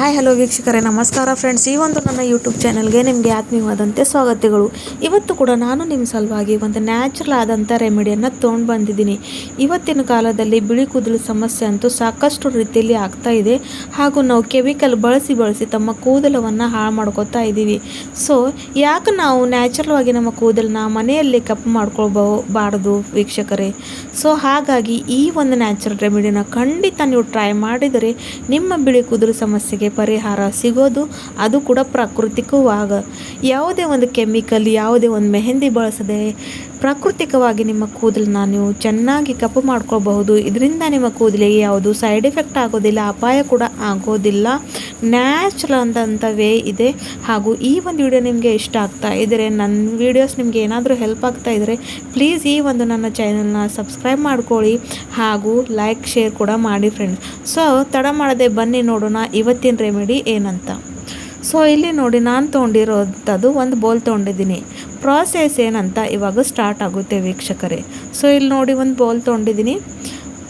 Hi, hello ವೀಕ್ಷಕರೇ, ನಮಸ್ಕಾರ friends ಈ ಒಂದು ನನ್ನ ಯೂಟ್ಯೂಬ್ ಚಾನಲ್ಗೆ ನಿಮಗೆ ಆತ್ಮೀಯವಾದಂತೆ ಸ್ವಾಗತಗಳು. ಇವತ್ತು ಕೂಡ ನಾನು ನಿಮ್ಮ ಸಲುವಾಗಿ ಒಂದು ನ್ಯಾಚುರಲ್ ಆದಂಥ ರೆಮಿಡಿಯನ್ನು ತೊಗೊಂಡು ಬಂದಿದ್ದೀನಿ. ಇವತ್ತಿನ ಕಾಲದಲ್ಲಿ ಬಿಳಿ ಕೂದಲು ಸಮಸ್ಯೆ ಅಂತೂ ಸಾಕಷ್ಟು ರೀತಿಯಲ್ಲಿ ಆಗ್ತಾ ಇದೆ. ಹಾಗೂ ನಾವು ಕೆಮಿಕಲ್ ಬಳಸಿ ಬಳಸಿ ತಮ್ಮ ಕೂದಲವನ್ನು ಹಾಳು ಮಾಡ್ಕೋತಾ ಇದ್ದೀವಿ. ಸೊ ಯಾಕೆ ನಾವು ನ್ಯಾಚುರಲ್ ಆಗಿ ನಮ್ಮ ಕೂದಲನ್ನ ಮನೆಯಲ್ಲಿ ಕಪ್ಪು ಮಾಡ್ಕೊಳ್ಬಾರ್ದು ವೀಕ್ಷಕರೇ? ಸೊ ಹಾಗಾಗಿ ಈ ಒಂದು ನ್ಯಾಚುರಲ್ ರೆಮಿಡಿನ ಖಂಡಿತ ನೀವು ಟ್ರೈ ಮಾಡಿದರೆ ನಿಮ್ಮ ಬಿಳಿ ಕೂದಲು ಸಮಸ್ಯೆಗೆ ಪರಿಹಾರ ಸಿಗೋದು ಅದು ಕೂಡ ಪ್ರಾಕೃತಿಕವಾಗ. ಯಾವುದೇ ಒಂದು ಕೆಮಿಕಲ್ ಯಾವುದೇ ಒಂದು ಮೆಹೆಂದಿ ಬಳಸದೆ ಪ್ರಾಕೃತಿಕವಾಗಿ ನಿಮ್ಮ ಕೂದಲನ್ನ ನೀವು ಚೆನ್ನಾಗಿ ಕಪ್ಪು ಮಾಡ್ಕೋಬಹುದು ಇದರಿಂದ ನಿಮ್ಮ ಕೂದಲಿಗೆ ಯಾವುದು ಸೈಡ್ ಎಫೆಕ್ಟ್ ಆಗೋದಿಲ್ಲ, ಅಪಾಯ ಕೂಡ ಆಗೋದಿಲ್ಲ. ನ್ಯಾಚುರಲ್ ಅಂತಂಥ ವೇ ಇದೆ. ಹಾಗೂ ಈ ಒಂದು ವಿಡಿಯೋ ನಿಮಗೆ ಇಷ್ಟ ಆಗ್ತಾ ಇದ್ದರೆ ನನ್ನ ವೀಡಿಯೋಸ್ ನಿಮಗೆ ಏನಾದರೂ ಹೆಲ್ಪ್ ಆಗ್ತಾ ಇದ್ದರೆ ಪ್ಲೀಸ್ ಈ ಒಂದು ನನ್ನ ಚಾನಲ್ನ ಸಬ್ಸ್ಕ್ರೈಬ್ ಮಾಡ್ಕೊಳ್ಳಿ. ಹಾಗೂ ಲೈಕ್ ಶೇರ್ ಕೂಡ ಮಾಡಿ ಫ್ರೆಂಡ್ಸ್ ಸೊ ತಡ ಮಾಡದೆ ಬನ್ನಿ ನೋಡೋಣ ಇವತ್ತಿನ ರೆಮಿಡಿ ಏನಂತ. ಸೊ ಇಲ್ಲಿ ನೋಡಿ ನಾನು ತೊಗೊಂಡಿರೋಂಥದ್ದು ಒಂದು ಬೋಲ್ ತೊಗೊಂಡಿದ್ದೀನಿ. ಪ್ರಾಸೆಸ್ ಏನಂತ ಇವಾಗ ಸ್ಟಾರ್ಟ್ ಆಗುತ್ತೆ ವೀಕ್ಷಕರೇ. ಸೊ ಇಲ್ಲಿ ನೋಡಿ ಒಂದು ಬೋಲ್ ತೊಗೊಂಡಿದ್ದೀನಿ.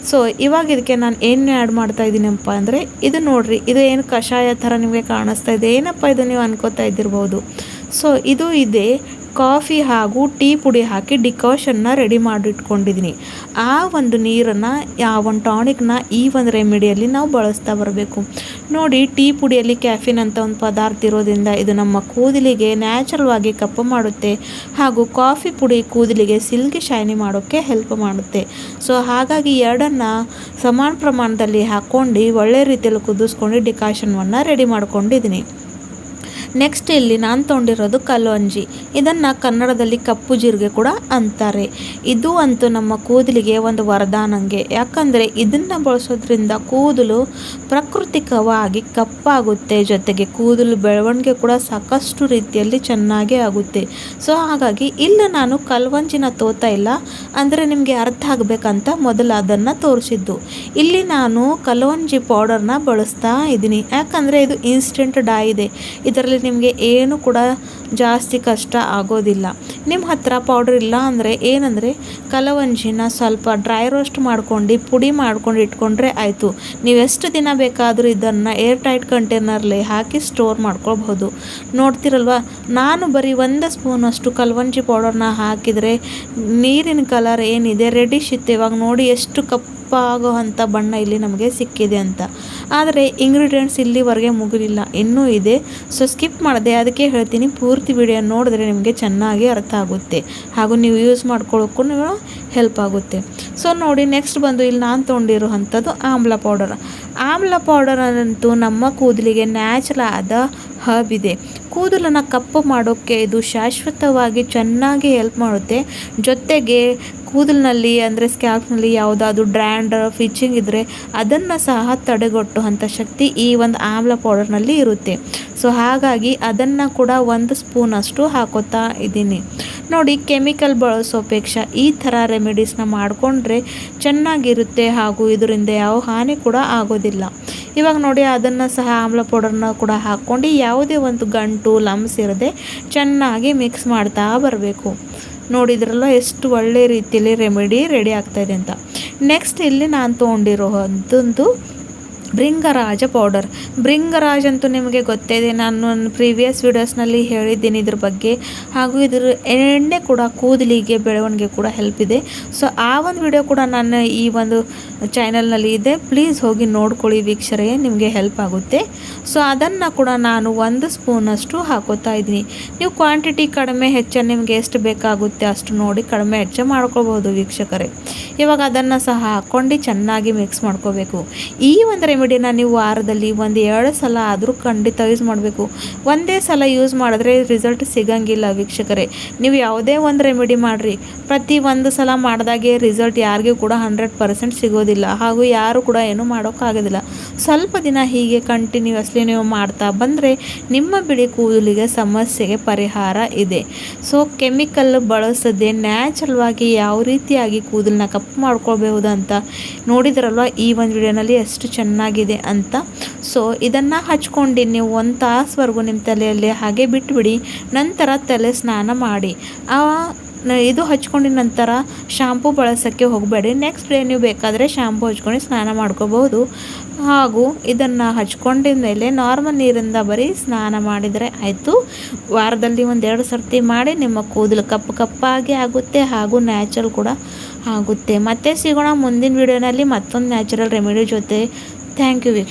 ಸೊ ಇವಾಗ ಇದಕ್ಕೆ ನಾನು ಏನು ಆ್ಯಡ್ ಮಾಡ್ತಾ ಇದ್ದೀನಪ್ಪ ಅಂದರೆ, ಇದು ನೋಡಿರಿ, ಇದು ಏನು ಕಷಾಯ ಥರ ನಿಮಗೆ ಕಾಣಿಸ್ತಾ ಇದೆ. ಏನಪ್ಪ ಇದು ನೀವು ಅನ್ಕೋತಾ ಇದ್ದಿರ್ಬೋದು. ಸೊ ಇದು ಇದೆ ಕಾಫಿ ಹಾಗೂ ಟೀ ಪುಡಿ ಹಾಕಿ ಡಿಕಾಷನ್ನ ರೆಡಿ ಮಾಡಿಟ್ಕೊಂಡಿದ್ದೀನಿ. ಆ ಒಂದು ನೀರನ್ನು, ಆ ಒಂದು ಟಾನಿಕ್ನ ಈ ಒಂದು ರೆಮಿಡಿಯಲ್ಲಿ ನಾವು ಬಳಸ್ತಾ ಬರಬೇಕು. ನೋಡಿ, ಟೀ ಪುಡಿಯಲ್ಲಿ ಕ್ಯಾಫಿನ್ ಅಂತ ಒಂದು ಪದಾರ್ಥ ಇರೋದ್ರಿಂದ ಇದು ನಮ್ಮ ಕೂದಲಿಗೆ ನ್ಯಾಚುರಲ್ವಾಗಿ ಕಪ್ಪು ಮಾಡುತ್ತೆ ಹಾಗೂ ಕಾಫಿ ಪುಡಿ ಕೂದಲಿಗೆ ಸಿಲ್ಕಿ ಶೈನಿ ಮಾಡೋಕ್ಕೆ ಹೆಲ್ಪ್ ಮಾಡುತ್ತೆ. ಸೊ, ಹಾಗಾಗಿ ಎರಡನ್ನು ಸಮಾನ ಪ್ರಮಾಣದಲ್ಲಿ ಹಾಕ್ಕೊಂಡು ಒಳ್ಳೆ ರೀತಿಯಲ್ಲಿ ಕುದಿಸ್ಕೊಂಡು ಡಿಕಾಷನ್ವನ್ನು ರೆಡಿ ಮಾಡ್ಕೊಂಡಿದ್ದೀನಿ. ನೆಕ್ಸ್ಟ್ ಇಲ್ಲಿ ನಾನು ತೊಗೊಂಡಿರೋದು ಕಲೋಂಜಿ ಇದನ್ನು ಕನ್ನಡದಲ್ಲಿ ಕಪ್ಪು ಜೀರಿಗೆ ಕೂಡ ಅಂತಾರೆ. ಇದು ಅಂತೂ ನಮ್ಮ ಕೂದಲಿಗೆ ಒಂದು ವರದಾನಂಗೆ. ಯಾಕಂದರೆ ಇದನ್ನು ಬಳಸೋದ್ರಿಂದ ಕೂದಲು ಪ್ರಾಕೃತಿಕವಾಗಿ ಕಪ್ಪಾಗುತ್ತೆ. ಜೊತೆಗೆ ಕೂದಲು ಬೆಳವಣಿಗೆ ಕೂಡ ಸಾಕಷ್ಟು ರೀತಿಯಲ್ಲಿ ಚೆನ್ನಾಗೇ ಆಗುತ್ತೆ. ಸೊ ಹಾಗಾಗಿ ಇಲ್ಲಿ, ನಾನು ಕಲ್ವಂಜಿನ ತೋತಾ ಇಲ್ಲ. ಅಂದರೆ ನಿಮಗೆ ಅರ್ಥ ಆಗಬೇಕಂತ ಮೊದಲು ಅದನ್ನು ತೋರಿಸಿದ್ದು. ಇಲ್ಲಿ ನಾನು ಕಲವಂಜಿ ಪೌಡರ್ನ ಬಳಸ್ತಾ ಇದ್ದೀನಿ. ಯಾಕಂದರೆ ಇದು ಇನ್ಸ್ಟೆಂಟ್ ಡೈ ಇದೆ. ಇದರಲ್ಲಿ ನಿಮಗೆ ಏನು ಕೂಡ ಜಾಸ್ತಿ ಕಷ್ಟ ಆಗೋದಿಲ್ಲ. ನಿಮ್ಮ ಹತ್ರ ಪೌಡ್ರ್ ಇಲ್ಲ ಅಂದರೆ ಏನಂದರೆ, ಕಲವಂಜಿನ ಸ್ವಲ್ಪ ಡ್ರೈ ರೋಸ್ಟ್ ಮಾಡ್ಕೊಂಡು, ಪುಡಿ ಮಾಡ್ಕೊಂಡು ಇಟ್ಕೊಂಡ್ರೆ ಆಯಿತು. ನೀವು ಎಷ್ಟು ದಿನ ಬೇಕಾದರೂ ಇದನ್ನು ಏರ್ ಟೈಟ್ ಕಂಟೈನರ್ಲಿ ಹಾಕಿ ಸ್ಟೋರ್ ಮಾಡ್ಕೊಳ್ಬಹುದು. ನೋಡ್ತಿರಲ್ವ, ನಾನು ಬರೀ ಒಂದು ಸ್ಪೂನಷ್ಟು ಕಲವಂಜಿ ಪೌಡರ್ನ ಹಾಕಿದರೆ ನೀರಿನ ಕಲರ್ ಏನಿದೆ ರೆಡಿಶ್ ಇತ್ತು. ಇವಾಗ ನೋಡಿ ಎಷ್ಟು ಕಪ್ಪು ಆಗೋ ಅಂಥ ಬಣ್ಣ ಇಲ್ಲಿ ನಮಗೆ ಸಿಕ್ಕಿದೆ ಅಂತ. ಆದರೆ ಇಂಗ್ರೀಡಿಯೆಂಟ್ಸ್ ಇಲ್ಲಿವರೆಗೆ ಮುಗಿಲಿಲ್ಲ. ಇನ್ನೂ ಇದೆ. ಸೊ ಸ್ಕಿಪ್ ಮಾಡಿದೆ ಅದಕ್ಕೆ ಹೇಳ್ತೀನಿ. ಪೂರ್ತಿ ವಿಡಿಯೋ ನೋಡಿದ್ರೆ ನಿಮಗೆ ಚೆನ್ನಾಗಿ ಅರ್ಥ ಆಗುತ್ತೆ. ಹಾಗೂ ನೀವು ಯೂಸ್ ಮಾಡ್ಕೊಳ್ಳೋಕ್ಕೂ ಹೆಲ್ಪ್ ಆಗುತ್ತೆ. ಸೊ ನೋಡಿ ನೆಕ್ಸ್ಟ್ ಬಂದು ಇಲ್ಲಿ ನಾನು ತೊಗೊಂಡಿರುವಂಥದ್ದು ಆಮ್ಲ ಪೌಡರ್ ಆಮ್ಲ ಪೌಡರ್ ಅಂತೂ ನಮ್ಮ ಕೂದಲಿಗೆ ನ್ಯಾಚುರಲ್ ಆದ ಹಬ್ ಇದೆ. ಕೂದಲನ್ನು ಕಪ್ಪು ಮಾಡೋಕ್ಕೆ ಇದು ಶಾಶ್ವತವಾಗಿ ಚೆನ್ನಾಗಿ ಹೆಲ್ಪ್ ಮಾಡುತ್ತೆ. ಜೊತೆಗೆ ಕೂದಲಿನಲ್ಲಿ ಅಂದರೆ ಸ್ಕ್ಯಾಲ್ಪ್ನಲ್ಲಿ ಯಾವುದಾದ್ರು ಡ್ರ್ಯಾಂಡ್ ಫಿಚಿಂಗ್ ಇದ್ದರೆ ಅದನ್ನು ಸಹ ತಡೆಗಟ್ಟುವಂಥ ಶಕ್ತಿ ಈ ಒಂದು ಆಮ್ಲ ಪೌಡರ್ನಲ್ಲಿ ಇರುತ್ತೆ. ಸೊ ಹಾಗಾಗಿ ಅದನ್ನು ಕೂಡ ಒಂದು ಸ್ಪೂನಷ್ಟು ಹಾಕೋತಾ ಇದ್ದೀನಿ. ನೋಡಿ ಕೆಮಿಕಲ್ ಬಳಸೋಪೇಕ್ಷ ಈ ಥರ ರೆಮಿಡೀಸ್ನ ಮಾಡಿಕೊಂಡ್ರೆ ಚೆನ್ನಾಗಿರುತ್ತೆ ಹಾಗೂ ಇದರಿಂದ ಯಾವ ಹಾನಿ ಕೂಡ ಆಗೋದಿಲ್ಲ. ಇವಾಗ ನೋಡಿ ಅದನ್ನು ಸಹ ಆಮ್ಲ ಪೌಡರ್ನ ಕೂಡ ಹಾಕ್ಕೊಂಡು ಯಾವುದೇ ಒಂದು ಗಂಟು, ಲಮ್ಸ್ ಇರದೆ ಚೆನ್ನಾಗಿ ಮಿಕ್ಸ್ ಮಾಡ್ತಾ ಬರಬೇಕು. ನೋಡಿದ್ರಲ್ಲ ಎಷ್ಟು ಒಳ್ಳೆ ರೀತಿಯಲ್ಲಿ ರೆಮಿಡಿ ರೆಡಿ ಆಗ್ತಾಯಿದೆ ಅಂತ. ನೆಕ್ಸ್ಟ್ ಇಲ್ಲಿ ನಾನು ತೊಗೊಂಡಿರೋ ಅಂಥದ್ದು ಬ್ರಿಂಗರಾಜ ಪೌಡರ್. ಬ್ರಿಂಗರಾಜ್ ಅಂತೂ ನಿಮಗೆ ಗೊತ್ತೇ ಇದೆ ನಾನು ನನ್ನ ಪ್ರೀವಿಯಸ್ ವೀಡಿಯೋಸ್ನಲ್ಲಿ ಹೇಳಿದ್ದೀನಿ ಇದ್ರ ಬಗ್ಗೆ. ಹಾಗೂ ಇದ್ರ ಎಣ್ಣೆ ಕೂಡ, ಕೂದಲಿಗೆ, ಬೆಳವಣಿಗೆ ಕೂಡ ಹೆಲ್ಪ್ ಇದೆ. ಸೊ ಆ ಒಂದು ವಿಡಿಯೋ ಕೂಡ ನನ್ನ ಈ ಒಂದು ಚಾನಲ್ನಲ್ಲಿ ಇದೆ. ಪ್ಲೀಸ್ ಹೋಗಿ ನೋಡ್ಕೊಳ್ಳಿ ವೀಕ್ಷರೇ, ನಿಮಗೆ ಹೆಲ್ಪ್ ಆಗುತ್ತೆ. ಸೊ ಅದನ್ನು ಕೂಡ ನಾನು ಒಂದು ಸ್ಪೂನಷ್ಟು ಹಾಕೋತಾ ಇದ್ದೀನಿ. ನೀವು ಕ್ವಾಂಟಿಟಿ ಕಡಿಮೆ, ಹೆಚ್ಚು ನಿಮಗೆ ಎಷ್ಟು ಬೇಕಾಗುತ್ತೆ ಅಷ್ಟು ನೋಡಿ ಕಡಿಮೆ, ಹೆಚ್ಚು ಮಾಡ್ಕೋಬೋದು ವೀಕ್ಷಕರೇ. ಇವಾಗ ಅದನ್ನು ಸಹ ಹಾಕ್ಕೊಂಡು ಚೆನ್ನಾಗಿ ಮಿಕ್ಸ್ ಮಾಡ್ಕೋಬೇಕು. ಈ ಒಂದು ರೆಮಿಡಿನ ನೀವು ವಾರದಲ್ಲಿ ಒಂದು ಎರಡು ಸಲ ಆದರೂ ಖಂಡಿತ ಯೂಸ್ ಮಾಡಬೇಕು. ಒಂದೇ ಸಲ ಯೂಸ್ ಮಾಡಿದ್ರೆ ರಿಸಲ್ಟ್ ಸಿಗಂಗಿಲ್ಲ ವೀಕ್ಷಕರೇ. ನೀವು ಯಾವುದೇ ಒಂದು ರೆಮಿಡಿ ಮಾಡಿರಿ. ಪ್ರತಿ ಒಂದು ಸಲ ಮಾಡಿದಾಗೆ ರಿಸಲ್ಟ್ ಯಾರಿಗೂ ಕೂಡ ಹಂಡ್ರೆಡ್ ಪರ್ಸೆಂಟ್ ಸಿಗೋದಿಲ್ಲ. ಹಾಗೂ ಯಾರು ಕೂಡ ಏನೂ ಮಾಡೋಕ್ಕಾಗೋದಿಲ್ಲ. ಸ್ವಲ್ಪ ದಿನ ಹೀಗೆ ಕಂಟಿನ್ಯೂಸ್ಲಿ ನೀವು ಮಾಡ್ತಾ ಬಂದರೆ ನಿಮ್ಮ ಬಿಳಿ ಕೂದಲಿಗೆ ಸಮಸ್ಯೆಗೆ ಪರಿಹಾರ ಇದೆ. ಸೊ ಕೆಮಿಕಲ್ ಬಳಸದೆ ನ್ಯಾಚುರಲ್ವಾಗಿ ಯಾವ ರೀತಿಯಾಗಿ ಕೂದಲನ್ನ ಕಪ್ಪು ಮಾಡ್ಕೊಳ್ಬಹುದು ಅಂತ ನೋಡಿದ್ರಲ್ವ? ಈ ಒಂದು ವಿಡಿಯೋನಲ್ಲಿ ಎಷ್ಟು ಚೆನ್ನಾಗಿದೆ ಅಂತ. ಸೊ ಇದನ್ನು ಹಚ್ಕೊಂಡು ನೀವು ಒಂದು ತಾಸುವರೆಗೂ ನಿಮ್ಮ ತಲೆಯಲ್ಲಿ ಹಾಗೆ ಬಿಟ್ಬಿಡಿ. ನಂತರ ತಲೆ ಸ್ನಾನ ಮಾಡಿ. ಆ ಇದು ಹಚ್ಕೊಂಡಿದ ನಂತರ ಶಾಂಪು ಬಳಸೋಕ್ಕೆ ಹೋಗಬೇಡಿ. ನೆಕ್ಸ್ಟ್ ಡೇ ನೀವು ಬೇಕಾದರೆ ಶಾಂಪು ಹಚ್ಕೊಂಡು ಸ್ನಾನ ಮಾಡ್ಕೋಬಹುದು. ಹಾಗೂ ಇದನ್ನು ಹಚ್ಕೊಂಡಿದ ಮೇಲೆ ನಾರ್ಮಲ್ ನೀರಿಂದ ಬರೀ ಸ್ನಾನ ಮಾಡಿದರೆ ಆಯಿತು. ವಾರದಲ್ಲಿ ಒಂದೆರಡು ಸರ್ತಿ ಮಾಡಿ ನಿಮ್ಮ ಕೂದಲು ಕಪ್ಪು ಕಪ್ಪಾಗಿ ಆಗುತ್ತೆ ಹಾಗೂ ನ್ಯಾಚುರಲ್ ಕೂಡ ಆಗುತ್ತೆ. ಮತ್ತೆ ಸಿಗೋಣ ಮುಂದಿನ ವಿಡಿಯೋನಲ್ಲಿ ಮತ್ತೊಂದು ನ್ಯಾಚುರಲ್ ರೆಮಿಡಿ ಜೊತೆ. Thank you ವೀಕ್ಷ